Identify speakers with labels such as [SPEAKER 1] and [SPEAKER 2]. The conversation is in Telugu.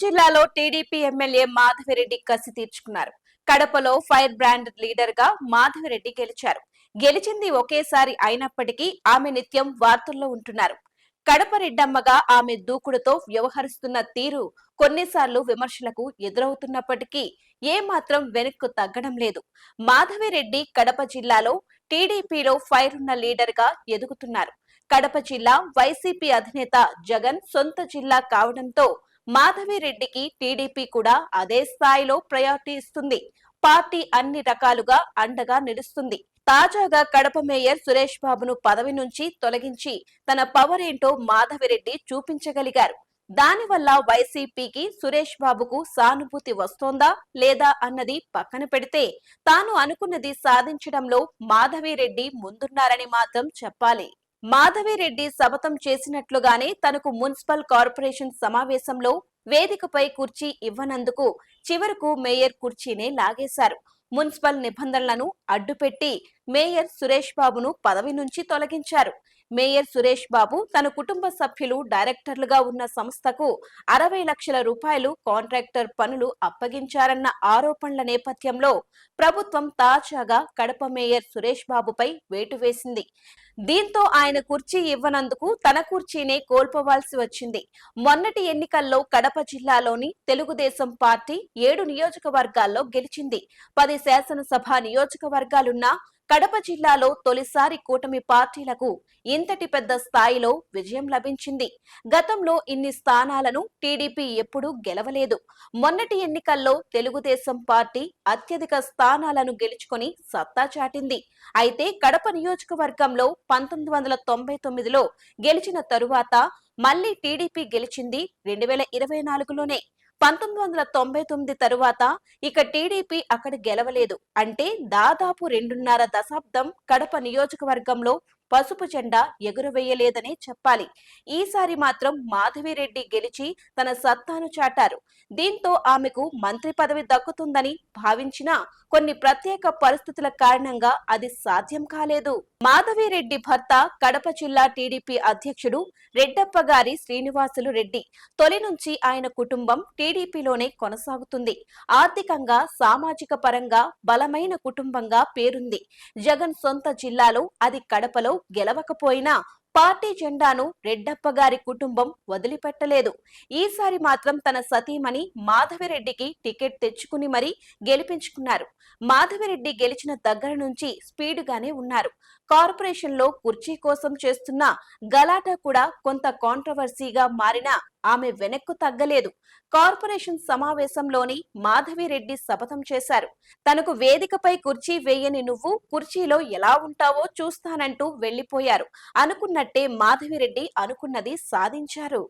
[SPEAKER 1] జిల్లాలో టీడీపీ ఎమ్మెల్యే మాధవిరెడ్డి కసి తీర్చుకున్నారు. కడపలో ఫైర్ బ్రాండ్ లీడర్గా మాధవిరెడ్డి గెలిచారు. గెలిచింది ఒకేసారి అయినప్పటికీ ఆమె నిత్యం వార్తల్లో ఉంటున్నారు. కడప రెడ్డమ్మగా ఆమె దూకుడుతో వ్యవహరిస్తున్న తీరు కొన్నిసార్లు విమర్శలకు ఎదురవుతున్నప్పటికీ ఏమాత్రం వెనక్కు తగ్గడం లేదు. మాధవిరెడ్డి కడప జిల్లాలో టీడీపీలో ఫైర్ ఉన్న లీడర్గా ఎదుగుతున్నారు. కడప జిల్లా వైసీపీ అధినేత జగన్ సొంత జిల్లా కావడంతో మాధవిరెడ్డికి టీడీపీ కూడా అదే స్థాయిలో ప్రయారిటీ ఇస్తుంది. పార్టీ అన్ని రకాలుగా అండగా నిలుస్తుంది. తాజాగా కడప మేయర్ సురేష్ బాబును పదవి నుంచి తొలగించి తన పవర్ ఏంటో మాధవిరెడ్డి చూపించగలిగారు. దానివల్ల వైసీపీకి సురేష్ బాబుకు సానుభూతి వస్తోందా లేదా అన్నది పక్కన పెడితే తాను అనుకున్నది సాధించడంలో మాధవిరెడ్డి ముందున్నారని మాత్రం చెప్పాలి. మాధవిరెడ్డి శపథం చేసినట్లుగానే తనకు మున్సిపల్ కార్పొరేషన్ సమావేశంలో వేదికపై కుర్చీ ఇవ్వనందుకు చివరకు మేయర్ కుర్చీనే లాగేశారు. మున్సిపల్ నిబంధనలను అడ్డుపెట్టి మేయర్ సురేష్ బాబును పదవి నుంచి తొలగించారు. మేయర్ సురేష్ బాబు తన కుటుంబ సభ్యులు డైరెక్టర్లుగా ఉన్న సంస్థకు అరవై లక్షల రూపాయలు కాంట్రాక్టర్ పనులు అప్పగించారన్న ఆరోపణల నేపథ్యంలో ప్రభుత్వం తాజాగా కడప మేయర్ సురేష్ బాబుపై వేటు వేసింది. దీంతో ఆయన కుర్చీ ఇవ్వనందుకు తన కుర్చీనే కోల్పోవాల్సి వచ్చింది. మొన్నటి ఎన్నికల్లో కడప జిల్లాలోని తెలుగుదేశం పార్టీ ఏడు నియోజకవర్గాల్లో గెలిచింది. పది శాసనసభ నియోజకవర్గాలున్నా కడప జిల్లాలో తొలిసారి కూటమి పార్టీలకు ఇంతటి పెద్ద స్థాయిలో విజయం లభించింది. గతంలో ఇన్ని స్థానాలను టీడీపీ ఎప్పుడూ గెలవలేదు. మొన్నటి ఎన్నికల్లో తెలుగుదేశం పార్టీ అత్యధిక స్థానాలను గెలుచుకొని సత్తా చాటింది. అయితే కడప నియోజకవర్గంలో పంతొమ్మిది వందల తొంభై తొమ్మిదిలో గెలిచిన తరువాత మళ్ళీ టీడీపీ గెలిచింది రెండు వేల ఇరవై నాలుగులోనే. పంతొమ్మిది వందల తొంభై తొమ్మిది తరువాత ఇక టీడీపీ అక్కడ గెలవలేదు. అంటే దాదాపు రెండున్నర దశాబ్దం కడప నియోజకవర్గంలో పసుపు జెండా ఎగురవేయలేదనే చెప్పాలి. ఈసారి మాత్రం మాధవిరెడ్డి గెలిచి తన సత్తాను చాటారు. దీంతో ఆమెకు మంత్రి పదవి దక్కుతుందని భావించినా కొన్ని ప్రత్యేక పరిస్థితుల కారణంగా అది సాధ్యం కాలేదు. మాధవిరెడ్డి భర్త కడప జిల్లా టీడీపీ అధ్యక్షుడు రెడ్డప్ప గారి శ్రీనివాసులు రెడ్డి తొలి నుంచి ఆయన కుటుంబం టీడీపీలోనే కొనసాగుతుంది. ఆర్థికంగా సామాజిక పరంగా బలమైన కుటుంబంగా పేరుంది. జగన్ సొంత జిల్లాలో అది కడపలో గెలవకపోయినా పార్టీ జెండాను రెడ్డప్ప గారి కుటుంబం వదిలిపెట్టలేదు. ఈసారి మాత్రం తన సతీమణి మాధవిరెడ్డికి టికెట్ తెచ్చుకుని మరీ గెలిపించుకున్నారు. మాధవిరెడ్డి గెలిచిన దగ్గర నుంచి స్పీడ్గానే ఉన్నారు. కార్పొరేషన్లో కుర్చీ కోసం చేస్తున్న గలాటా కూడా కొంత కాంట్రవర్సీగా మారినా ఆమె వెనక్కు తగ్గలేదు. కార్పొరేషన్ సమావేశంలోని మాధవిరెడ్డి శపథం చేశారు. తనకు వేదికపై కుర్చీ వేయని నువ్వు కుర్చీలో ఎలా ఉంటావో చూస్తానంటూ వెళ్ళిపోయారు అనుకున్నట్టే మాధవిరెడ్డి అనుకున్నది సాధించారు.